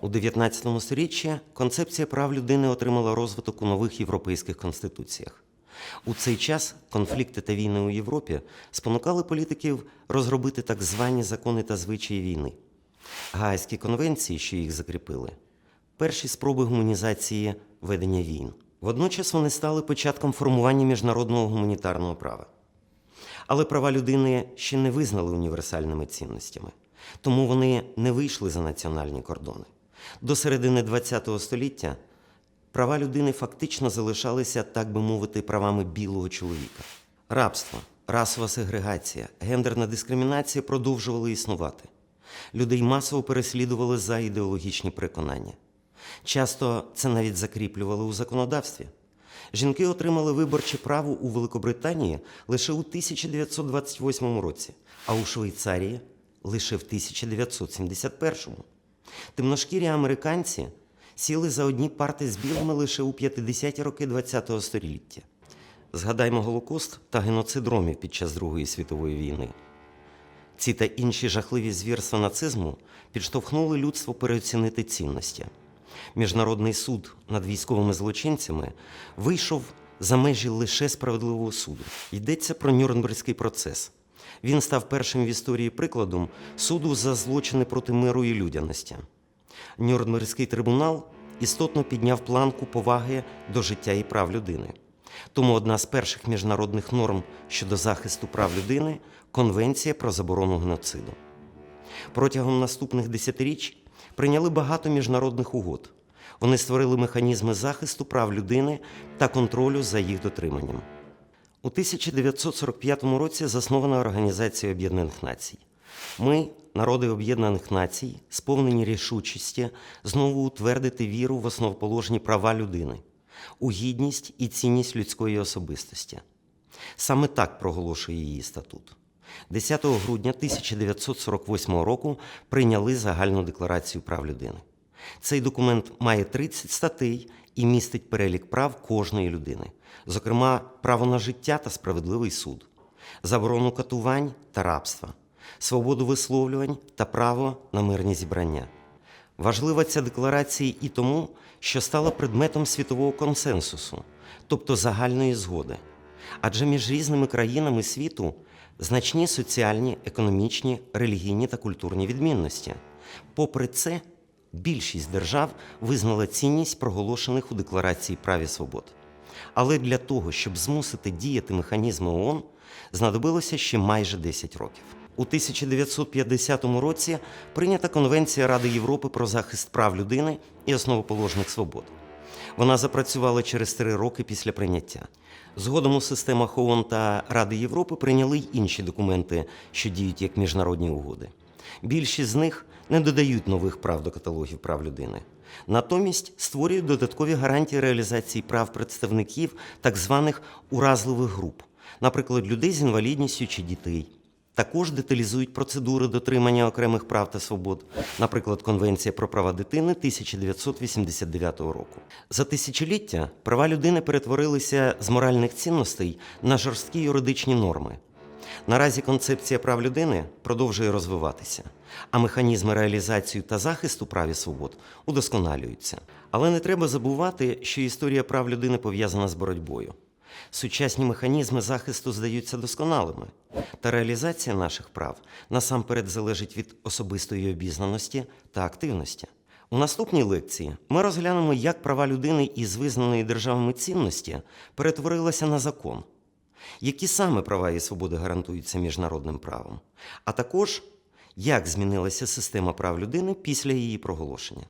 У 19 сторіччі концепція прав людини отримала розвиток у нових європейських конституціях. У цей час конфлікти та війни у Європі спонукали політиків розробити так звані закони та звичаї війни. Гаазькі конвенції, що їх закріпили, перші спроби гуманізації ведення війн. Водночас вони стали початком формування міжнародного гуманітарного права. Але права людини ще не визнали універсальними цінностями, тому вони не вийшли за національні кордони. До середини ХХ століття права людини фактично залишалися, так би мовити, правами білого чоловіка. Рабство, расова сегрегація, гендерна дискримінація продовжували існувати. Людей масово переслідували за ідеологічні переконання. Часто це навіть закріплювали у законодавстві. Жінки отримали виборче право у Великобританії лише у 1928 році, а у Швейцарії лише в 1971. Темношкірі американці сіли за одні парти з білими лише у 50-ті роки ХХ століття. Згадаймо Голокост та геноцид ромів під час Другої світової війни. Ці та інші жахливі звірства нацизму підштовхнули людство переоцінити цінності. Міжнародний суд над військовими злочинцями вийшов за межі лише справедливого суду. Йдеться про Нюрнберзький процес. Він став першим в історії прикладом суду за злочини проти миру і людяності. Нюрнберзький трибунал істотно підняв планку поваги до життя і прав людини. Тому одна з перших міжнародних норм щодо захисту прав людини Конвенція про заборону геноциду. Протягом наступних десятиріч прийняли багато міжнародних угод. Вони створили механізми захисту прав людини та контролю за їх дотриманням. У 1945 році заснована Організація Об'єднаних Націй. Ми, народи Об'єднаних Націй, сповнені рішучості знову утвердити віру в основоположні права людини, у гідність і цінність людської особистості. Саме так проголошує її статут. 10 грудня 1948 року прийняли загальну декларацію прав людини. Цей документ має 30 статей і містить перелік прав кожної людини, зокрема, право на життя та справедливий суд, заборону катувань та рабства, свободу висловлювань та право на мирні зібрання. Важлива ця декларація і тому, що стала предметом світового консенсусу, тобто загальної згоди. Адже між різними країнами світу значні соціальні, економічні, релігійні та культурні відмінності. Попри це, більшість держав визнала цінність проголошених у Декларації прав і свобод. Але для того, щоб змусити діяти механізми ООН, знадобилося ще майже 10 років. У 1950 році прийнята Конвенція Ради Європи про захист прав людини і основоположних свобод. Вона запрацювала через три роки після прийняття. Згодом у системах ООН та Ради Європи прийняли й інші документи, що діють як міжнародні угоди. Більшість з них не додають нових прав до каталогів прав людини. Натомість створюють додаткові гарантії реалізації прав представників так званих уразливих груп, наприклад, людей з інвалідністю чи дітей. Також деталізують процедури дотримання окремих прав та свобод, наприклад, Конвенція про права дитини 1989 року. За тисячоліття права людини перетворилися з моральних цінностей на жорсткі юридичні норми. Наразі концепція прав людини продовжує розвиватися, а механізми реалізації та захисту прав і свобод удосконалюються. Але не треба забувати, що історія прав людини пов'язана з боротьбою. Сучасні механізми захисту здаються досконалими, та реалізація наших прав насамперед залежить від особистої обізнаності та активності. У наступній лекції ми розглянемо, як права людини із визнаної державами цінності перетворилися на закон, які саме права і свободи гарантуються міжнародним правом, а також як змінилася система прав людини після її проголошення.